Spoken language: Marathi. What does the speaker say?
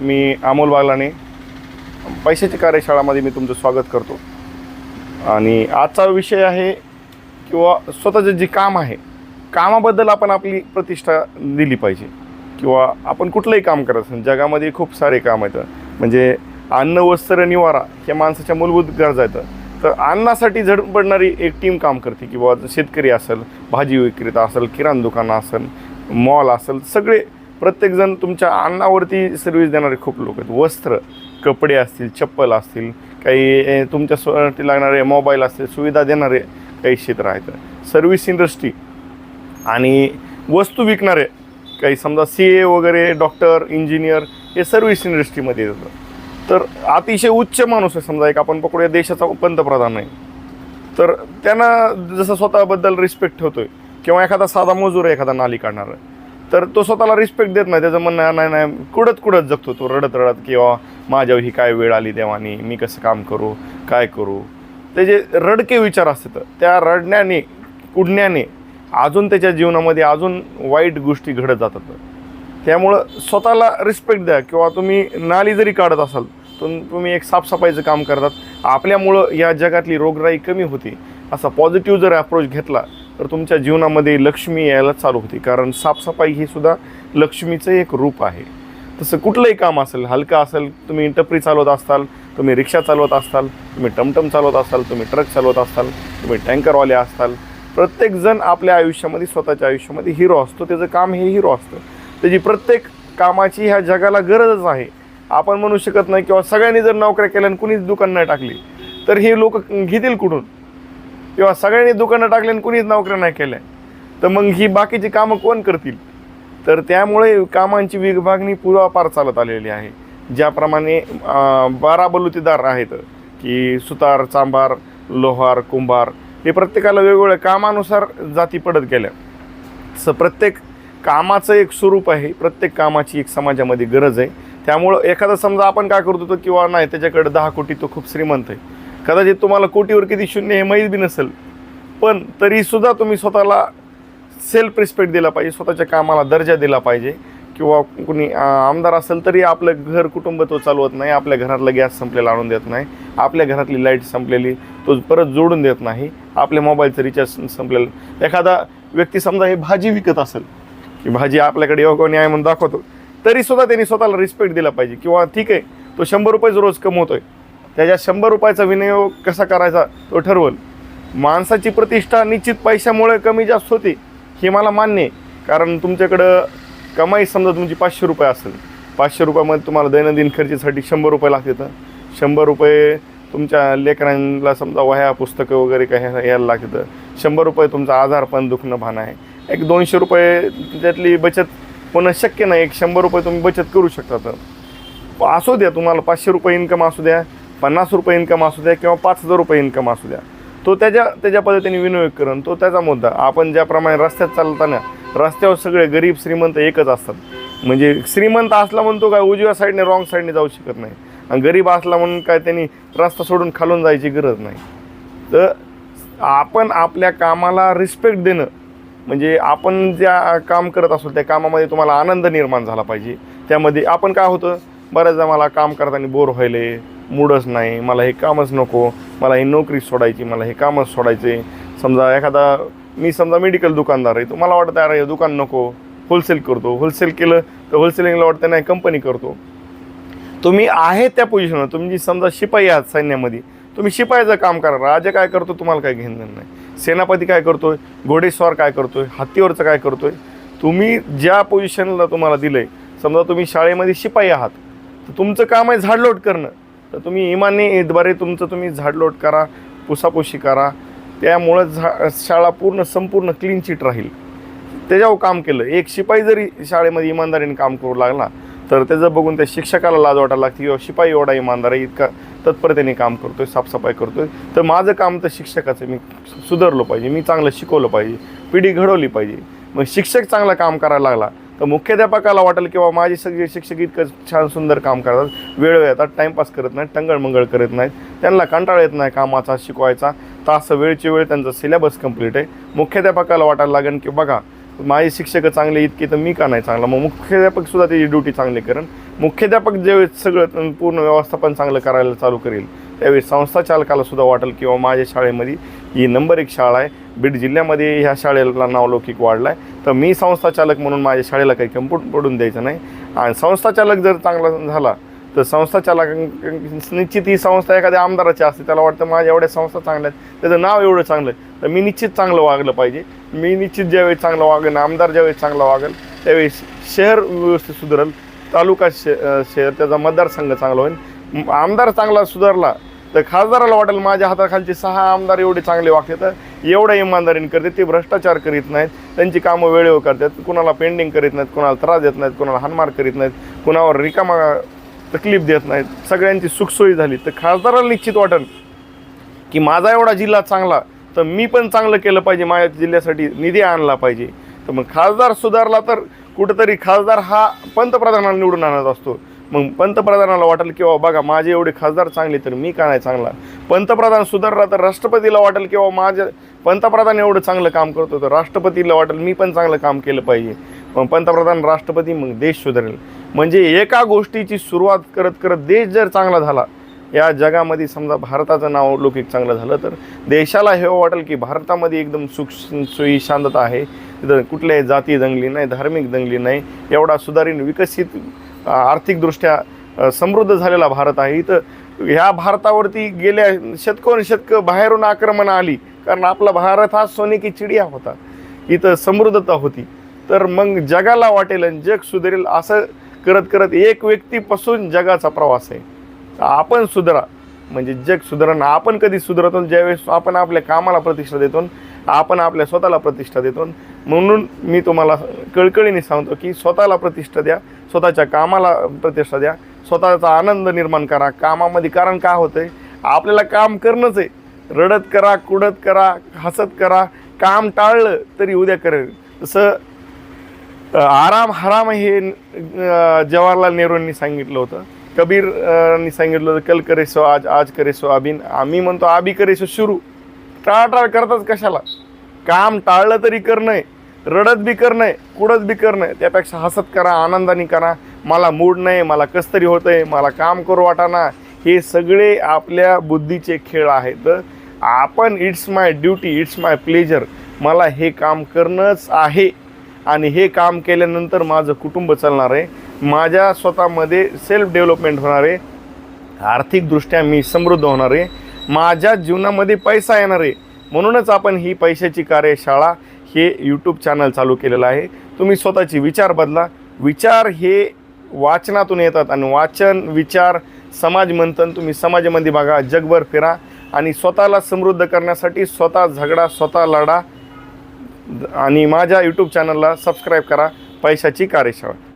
मी अमोल बागलाने पैशाची कार्यशाळामध्ये मी तुमचं स्वागत करतो. आणि आजचा विषय आहे किंवा स्वतःचं जे काम आहे कामाबद्दल आपण आपली प्रतिष्ठा दिली पाहिजे. किंवा आपण कुठलंही काम करत असेल जगामध्ये खूप सारे काम आहेत. म्हणजे अन्न वस्त्र निवारा हे माणसाच्या मूलभूत गरजा आहेत. तर अन्नासाठी झडपडणारी एक टीम काम करते. किंवा शेतकरी असेल भाजी विक्रेता असेल किराणा दुकानं असेल मॉल असेल सगळे प्रत्येकजण तुमच्या अन्नावरती सर्व्हिस देणारे खूप लोक आहेत. वस्त्र कपडे असतील चप्पल असतील काही तुमच्या स्वतःसाठी लागणारे मोबाईल असतील सुविधा देणारे काही क्षेत्र आहेत. सर्व्हिस इंडस्ट्री आणि वस्तू विकणारे काही समजा सी ए वगैरे डॉक्टर इंजिनियर हे सर्व्हिस इंडस्ट्रीमध्ये येतं तर अतिशय उच्च माणूस आहे. समजा एक आपण पकडूया देशाचा पंतप्रधान आहे. तर त्यांना जसं स्वतःबद्दल रिस्पेक्ट ठेवतोय किंवा एखादा साधा मजूर आहे एखादा नाली काढणार तर तो स्वतःला रिस्पेक्ट देत नाही. त्याचं म्हणणं नाही नाही कुडत कुडत जगतो तो? रडत रडत किंवा माझ्यावर ही काय वेळ आली देवानी? मी कसं काम करू? काय करू? ते जे रडके विचार असतात त्या रडण्याने कुडण्याने अजून त्याच्या जीवनामध्ये अजून वाईट गोष्टी घडत जातात. त्यामुळं स्वतःला रिस्पेक्ट द्या किंवा तुम्ही नाली जरी काढत असाल तर तुम्ही एक साफसफाईचं काम करतात. आपल्यामुळं या जगातली रोगराई कमी होती. असा पॉझिटिव्ह जर अप्रोच घेतला तर तुमच्या जीवनामध्ये लक्ष्मी यायला चालू होती. कारण साफसफाई ही सुद्धा लक्ष्मीचं एक रूप आहे. तसं कुठलंही काम असेल हलकं असेल तुम्ही टपरी चालवत असाल तुम्ही रिक्षा चालवत असाल तुम्ही टमटम चालवत असाल तुम्ही ट्रक चालवत असाल तुम्ही टँकरवाले असाल प्रत्येकजण आपल्या आयुष्यामध्ये स्वतःच्या आयुष्यामध्ये हिरो असतो. त्याचं काम हे हिरो असतं. त्याची प्रत्येक कामाची ह्या जगाला गरजच आहे. आपण म्हणू शकत नाही किंवा सगळ्यांनी जर नोकऱ्या केल्या आणि कुणीच दुकान नाही टाकली तर हे लोक घेतील कुठून? किंवा सगळ्यांनी दुकानं टाकले आणि कुणीच नोकऱ्या नाही केल्या. तर मग ही बाकीची कामं कोण करतील? तर त्यामुळे कामांची विभागणी पूर्वापार चालत आलेली आहे. ज्याप्रमाणे बारा बलुतेदार आहेत की सुतार चांभार लोहार कुंभार हे प्रत्येकाला वेगवेगळ्या कामानुसार जाती पडत गेल्या. स प्रत्येक कामाचं एक स्वरूप आहे प्रत्येक कामाची एक समाजामध्ये गरज आहे. त्यामुळं एखादा समजा आपण काय करतो तो किंवा नाही त्याच्याकडे दहा कोटी तो खूप श्रीमंत आहे. कदाचित तुम्हाला कोटीवर किती शून्य हे माहीत बी नसेल. पण तरीसुद्धा तुम्ही स्वतःला सेल्फ रिस्पेक्ट दिला पाहिजे स्वतःच्या कामाला दर्जा दिला पाहिजे. किंवा कुणी आमदार असेल तरी आपलं घर कुटुंब तो चालवत नाही आपल्या घरातला गॅस संपलेला आणून देत नाही आपल्या घरातली लाइट संपलेली तो परत जोडून देत नाही आपल्या मोबाईलचं रिचार्ज संपलेलं. एखादा व्यक्ती समजा हे भाजी विकत असेल की भाजी आपल्याकडे योगाने आहे म्हणून दाखवतो तरीसुद्धा त्यांनी स्वतःला रिस्पेक्ट दिला पाहिजे. किंवा ठीक आहे तो शंभर रुपयेच रोज कमवतोय त्याच्या शंभर रुपयाचा विनियोग कसा करायचा तो ठरवल माणसाची प्रतिष्ठा निश्चित पैशामुळे कमी जास्त होते हे मला मान्य आहे. कारण तुमच्याकडं कमाई समजा तुमची पाचशे रुपये असेल पाचशे रुपयामध्ये तुम्हाला दैनंदिन खर्चीसाठी शंभर रुपये लागते तर शंभर रुपये तुमच्या लेकरांना समजा वह्या पुस्तकं वगैरे काय ह्या- यायला लागतं शंभर रुपये तुमचा आधार पण दुखणं भान आहे. एक दोनशे रुपये त्यातली बचत पण शक्य नाही. एक शंभर रुपये तुम्ही बचत करू शकता तर. असू द्या तुम्हाला पाचशे रुपये इन्कम असू द्या. पन्नास रुपये इन्कम असू द्या किंवा पाच हजार रुपये इन्कम असू द्या. तो त्याच्या त्याच्या पद्धतीने विनियोग करून तो त्याचा मुद्दा. आपण ज्याप्रमाणे रस्त्यात चालताना रस्त्यावर सगळे गरीब श्रीमंत एकच असतात. म्हणजे श्रीमंत असला म्हणून तो काय उजव्या साईडने रॉंग साईडने जाऊ शकत नाही. आणि गरीब असला म्हणून काय त्यांनी रस्ता सोडून खालून जायची गरज नाही. तर आपण आपल्या कामाला रिस्पेक्ट देणं म्हणजे आपण ज्या काम करत असू त्या कामामध्ये तुम्हाला आनंद निर्माण झाला पाहिजे. त्यामध्ये आपण काय होतं? बऱ्याचदा मला काम करताना बोर व्हायले. मूडच नाही मला हे कामच नको मला ही नोकरी सोडायची मला हे कामच सोडायचे. समजा एखादा मी समजा मेडिकल दुकानदार आहे तो मला वाटतं अरे हे दुकान नको होलसेल करतो. होलसेल केलं तर होलसेलिंगला वाटतं नाही कंपनी करतो. तुम्ही आहे त्या पोझिशनवर तुम्ही समजा शिपाई आहात सैन्यामध्ये तुम्ही शिपायाचं काम करा राजा काय करतो तुम्हाला काय घेणं नाही. सेनापती काय करतोय घोडेस्वार काय करतोय हत्तीवरचं काय करतोय तुम्ही ज्या पोझिशनला तुम्हाला दिलं आहे समजा तुम्ही शाळेमध्ये शिपाई आहात तर तुमचं काम आहे झाडलोट करणं. तर तुम्ही इमानीद्वारे तुमचं तुम्ही झाडलोट करा पुसापुशी करा. त्यामुळं झा शाळा पूर्ण संपूर्ण क्लीन चिट राहील. त्याच्यावर काम केलं. एक शिपाई जरी शाळेमध्ये इमानदारीने काम करू लागला तर त्याचं बघून त्या शिक्षकाला लाज वाटायला लागते किंवा शिपाई एवढा इमानदार आहे इतका तत्परतेने काम करतोय साफसफाई करतोय. तर माझं काम तर शिक्षकाचं मी सुधारलो पाहिजे मी चांगलं शिकवलं पाहिजे पिढी घडवली पाहिजे. मग शिक्षक चांगलं काम करायला लागला तर मुख्याध्यापकाला वाटेल किंवा माझे सगळे शिक्षक इतकं छान सुंदर काम करतात. वेळ येतात टाईमपास करत नाहीत टंगळमंगळ करत नाहीत. त्यांना कंटाळा येत नाही कामाचा शिकवायचा. तास वेळची वेळ त्यांचा सिलेबस कंप्लीट आहे. मुख्याध्यापकाला वाटायला लागेल की बघा माझे शिक्षक चांगले इतके तर मी का नाही चांगला? मग मुख्याध्यापक सुद्धा त्याची ड्युटी चांगली करेन. मुख्याध्यापक ज्यावेळेस सगळं पूर्ण व्यवस्थापन चांगलं करायला चालू करेल त्यावेळी संस्था चालकाला सुद्धा वाटेल किंवा माझ्या शाळेमध्ये ही नंबर एक शाळा आहे. बीड जिल्ह्यामध्ये ह्या शाळेला नावलौकिक वाढला आहे तर मी संस्थाचालक म्हणून माझ्या शाळेला काही कम्पुट पडून द्यायचं नाही. आणि संस्थाचालक जर चांगला झाला तर संस्थाचालक निश्चित ही संस्था एखाद्या आमदाराची असते त्याला वाटतं माझ्या एवढ्या संस्था चांगल्या आहेत त्याचं नाव एवढं चांगलं आहे. तर मी निश्चित चांगलं वागलं पाहिजे. मी निश्चित ज्यावेळी चांगलं वागेन आमदार ज्यावेळी चांगला वागेल त्यावेळी शहर व्यवस्थित सुधारेल तालुका शे शहर त्याचा मतदारसंघ चांगला होईल. आमदार चांगला सुधारला तर खासदाराला वाटेल माझ्या हाताखालचे सहा आमदार एवढे चांगले वागतात. तर एवढ्या इमानदारीने करते ते भ्रष्टाचार करीत नाहीत. त्यांची कामं वेळेवर करतात. कुणाला पेंडिंग करीत नाहीत कुणाला त्रास देत नाहीत कुणाला हानमार करीत नाहीत कुणावर रिकामा तकलीफ देत नाहीत. सगळ्यांची सुखसोयी झाली. तर खासदाराला निश्चित वाटेल की माझा एवढा जिल्हा चांगला तर मी पण चांगलं केलं पाहिजे. माझ्या जिल्ह्यासाठी निधी आणला पाहिजे. तर मग खासदार सुधारला तर कुठंतरी खासदार हा पंतप्रधानाला निवडून आणत असतो. मग पंतप्रधानाला वाटेल की बाबा बघा माझे एवढे खासदार चांगले तर मी का नाही चांगला? पंतप्रधान सुधारला तर राष्ट्रपतीला वाटेल की बाबा माझ्या पंतप्रधान एवढं चांगलं काम करतो तर राष्ट्रपतीला वाटेल मी पण चांगलं काम केलं पाहिजे. मग पंतप्रधान राष्ट्रपती मग देश सुधारेल. म्हणजे एका गोष्टीची सुरुवात करत करत देश जर चांगला झाला या जगामध्ये समजा भारताचं नाव लौकिक चांगलं झालं तर देशाला हे वाटेल की भारतामध्ये एकदम सुख सोयी शांतता आहे. तिथं कुठल्याही जाती दंगली नाही धार्मिक दंगली नाही एवढा सुधारीन विकसित आर्थिकदृष्ट्या समृद्ध झालेला भारत आहे. इथं ह्या भारतावरती गेल्या शतकोन शतक बाहेरून आक्रमणं आली. कारण आपला भारत हा सोने की चिडिया होता. इथं समृद्धता होती. तर मग जगाला वाटेल आणि जग सुधारेल असं करत करत एक व्यक्तीपासून जगाचा प्रवास आहे. आपण सुधरा. म्हणजे जग सुधारणा आपण कधी सुधारतो? ज्यावेळेस आपण आपल्या कामाला प्रतिष्ठा देतो आपण आपल्या स्वतःला प्रतिष्ठा देतो. म्हणून मी तुम्हाला कळकळीने सांगतो की स्वतःला प्रतिष्ठा द्या स्वतःच्या कामाला प्रतिष्ठा द्या स्वतःचा आनंद निर्माण करा. कामामध्ये कारण का होतंय? आपल्याला काम करणंच आहे. रडत करा कुडत करा हसत करा काम टाळलं तरी उद्या करेल. जसं आराम हराम हे जवाहरलाल नेहरूंनी सांगितलं होतं. कबीरनी सांगितलं होतं कल करे सो आज आज करे सो आबीन आम्ही म्हणतो आबी करे सो सुरू टाळाटाळ करतच कशाला? काम टाळलं तरी करणं रडत बी करणं कुडत बी करणं त्यापेक्षा हसत करा आनंदाने करा. मला मूड नाही मला कस तरी होतंय मला काम करू वाटाना हे सगळे आपल्या बुद्धीचे खेळ आहेत. आपण it's my duty it's my pleasure मला हे काम करणंच आहे. आणि हे काम केल्यानंतर माझं कुटुंब चालणार आहे. माझ्या स्वतःमध्ये सेल्फ डेव्हलपमेंट होणार आहे. आर्थिकदृष्ट्या मी समृद्ध होणार आहे. माझ्या जीवनामध्ये पैसा येणार आहे. म्हणूनच आपण ही पैशाची कार्यशाळा हे यूट्यूब चॅनल चालू केलेलं आहे. तुम्ही स्वतःचे विचार बदला. विचार हे वाचनातून येतात आणि वाचन विचार समाज मंथन तुम्ही समाजामध्ये बघा जगभर फिरा आणि स्वतःला समृद्ध करण्यासाठी स्वतः झगडा स्वतः लढा आणि माझ्या यूट्यूब चॅनलला सबस्क्राईब करा. पैशाची कार्यशाळा.